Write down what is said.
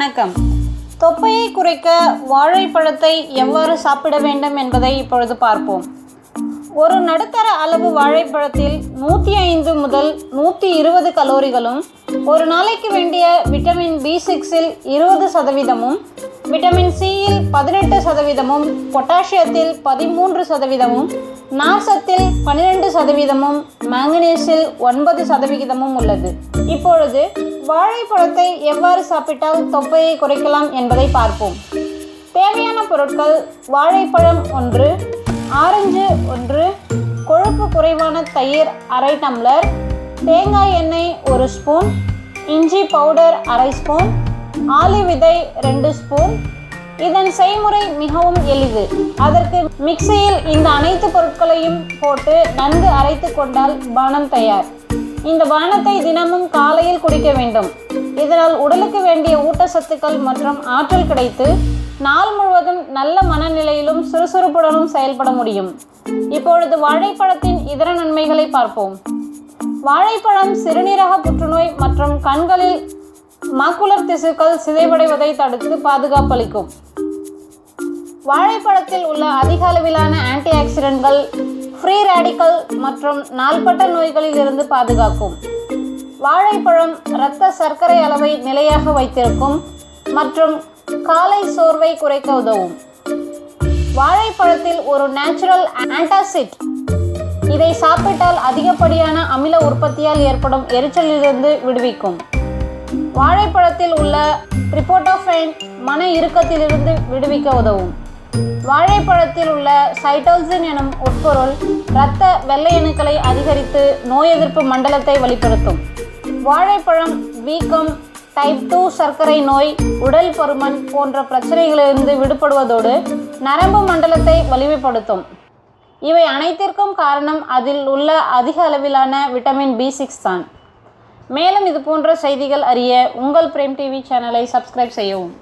வணக்கம். தொப்பையை குறைக்க வாழைப்பழத்தை எவ்வாறு சாப்பிட வேண்டும் என்பதை இப்பொழுது பார்ப்போம். ஒரு நடுத்தர அளவு வாழைப்பழத்தில் நூற்றி ஐந்து முதல் நூற்றி இருபது கலோரிகளும் ஒரு நாளைக்கு வேண்டிய விட்டமின் பி சிக்ஸில் இருபது சதவீதமும் விட்டமின் சியில் பதினெட்டு சதவீதமும் பொட்டாசியத்தில் பதிமூன்று சதவீதமும் நார்சத்தில் பன்னிரெண்டு சதவீதமும் மாங்கனீஸில் ஒன்பது சதவிகிதமும் உள்ளது. இப்பொழுது வாழைப்பழத்தை எவ்வாறு சாப்பிட்டால் தொப்பையை குறைக்கலாம் என்பதை பார்ப்போம். தேவையான பொருட்கள் வாழைப்பழம் ஒன்று ஆரஞ்சு ஒன்று கொழுப்பு குறைவான தயிர் அரை டம்ளர் தேங்காய் எண்ணெய் ஒரு ஸ்பூன் இஞ்சி பவுடர் அரை ஸ்பூன் ஆலி விதை ரெண்டு ஸ்பூன் இதன் செய்முறை மிகவும் எளிது. அதற்கு மிக்சியில் இந்த அனைத்து பொருட்களையும் போட்டு நன்கு அரைத்து கொண்டால் பானம் தயார். இந்த பானத்தை தினமும் காலையில் குடிக்க வேண்டும். இதனால் உடலுக்கு வேண்டிய ஊட்டச்சத்துக்கள் மற்றும் ஆற்றல் கிடைத்து நாள் முழுவதும் நல்ல மனநிலையிலும் சுறுசுறுப்புடனும் செயல்பட முடியும். இப்பொழுது வாழைப்பழத்தின் இதர நன்மைகளை பார்ப்போம். வாழைப்பழம் சிறுநீரக புற்றுநோய் மற்றும் கண்களில் மாக்குலர் திசுக்கள் சிதைவடைவதை தடுத்து பாதுகாப்பளிக்கும். வாழைப்பழத்தில் உள்ள அதிக அளவிலான ஆன்டி ஆக்சிடென்ட்கள் ஃப்ரீ ரேடிக்கல் மற்றும் நாள்பட்ட நோய்களில் இருந்து பாதுகாக்கும். வாழைப்பழம் இரத்த சர்க்கரை அளவை நிலையாக வைத்திருக்கும் மற்றும் காலை சோர்வை குறைக்க உதவும். வாழைப்பழத்தில் ஒரு நேச்சுரல் ஆன்டாசிட். இதை சாப்பிட்டால் அதிகப்படியான அமில உற்பத்தியால் ஏற்படும் எரிச்சலிலிருந்து விடுவிக்கும். வாழைப்பழத்தில் உள்ள ரிப்போட்டோஃபைன் மன இறுக்கத்திலிருந்து விடுவிக்க உதவும். வாழைப்பழத்தில் உள்ள சைட்டோசின் எனும் உட்பொருள் இரத்த வெள்ளையணுக்களை அதிகரித்து நோய் எதிர்ப்பு மண்டலத்தை வெளிப்படுத்தும் வாழைப்பழம் வீக்கம் டைப் டூ சர்க்கரை நோய் உடல் பருமன் போன்ற பிரச்சனைகளிலிருந்து விடுபடுவதோடு நரம்பு மண்டலத்தை வலிமைப்படுத்தும். இவை அனைத்திற்கும் காரணம் அதில் உள்ள அதிக அளவிலான விட்டமின் பி சிக்ஸ் தான். மேலும் இது போன்ற செய்திகள் அறிய உங்கள் பிரேம் டிவி சேனலை சப்ஸ்கிரைப் செய்யவும்.